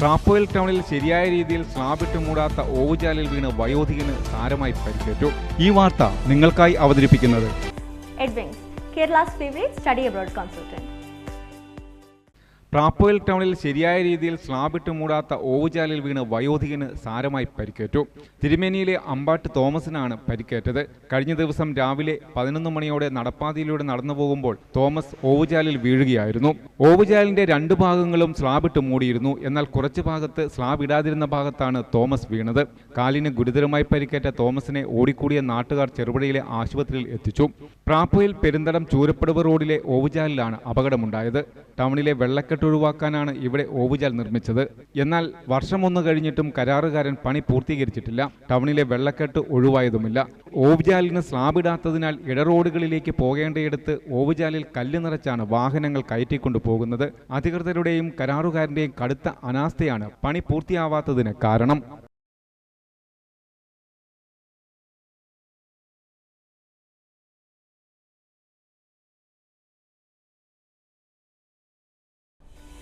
പ്രാപ്പോയിൽ ടൗണിൽ ശരിയായ രീതിയിൽ സ്ലാബിട്ട് മൂടാത്ത ഓവുചാലിൽ വീണ് വയോധികന് സാരമായി പരിക്കേറ്റു ഈ വാർത്ത നിങ്ങൾക്കായി അവതരിപ്പിക്കുന്നത് Kerala favorite study abroad consultant. പ്രാപ്പോയിൽ ടൗണിൽ ശരിയായ രീതിയിൽ സ്ലാബിട്ട് മൂടാത്ത ഓവുചാലിൽ വീണ് വയോധികന് സാരമായി പരിക്കേറ്റു. തിരുമേനിയിലെ അമ്പാട്ട് തോമസിനാണ് പരിക്കേറ്റത്. കഴിഞ്ഞ ദിവസം രാവിലെ പതിനൊന്ന് മണിയോടെ നടപ്പാതയിലൂടെ നടന്നു പോകുമ്പോൾ തോമസ് ഓവുചാലിൽ വീഴുകയായിരുന്നു. ഓവുചാലിന്റെ രണ്ട് ഭാഗങ്ങളും സ്ലാബിട്ട് മൂടിയിരുന്നു. എന്നാൽ കുറച്ച് ഭാഗത്ത് സ്ലാബ് ഇടാതിരുന്ന ഭാഗത്താണ് തോമസ് വീണത്. കാലിന് ഗുരുതരമായി പരിക്കേറ്റ തോമസിനെ ഓടിക്കൂടിയ നാട്ടുകാർ ചെറുപുഴയിലെ ആശുപത്രിയിൽ എത്തിച്ചു. പ്രാപ്പോയിൽ പെരുന്തടം ചൂരപ്പടവ് റോഡിലെ ഓവുചാലിലാണ് അപകടമുണ്ടായത്. ടൗണിലെ വെള്ളക്കെട്ട് ഒഴിവാക്കാനാണ് ഇവിടെ ഓവുചാൽ നിർമ്മിച്ചത്. എന്നാൽ വർഷം വർഷമൊന്നു കഴിഞ്ഞിട്ടും കരാറുകാരൻ പണി പൂർത്തീകരിച്ചിട്ടില്ല. ടൗണിലെ വെള്ളക്കെട്ട് ഒഴിവായതുമില്ല. ഓവുചാലിന് സ്ലാബിടാത്തതിനാൽ ഇടറോഡുകളിലേക്ക് പോകേണ്ടയിടത്ത് ഓവുചാലിൽ കല്ല് നിറച്ചാണ് വാഹനങ്ങൾ കയറ്റിക്കൊണ്ടു പോകുന്നത്. അധികൃതരുടെയും കരാറുകാരന്റെയും കടുത്ത അനാസ്ഥയാണ് പണി പൂർത്തിയാവാത്തതിന് കാരണം.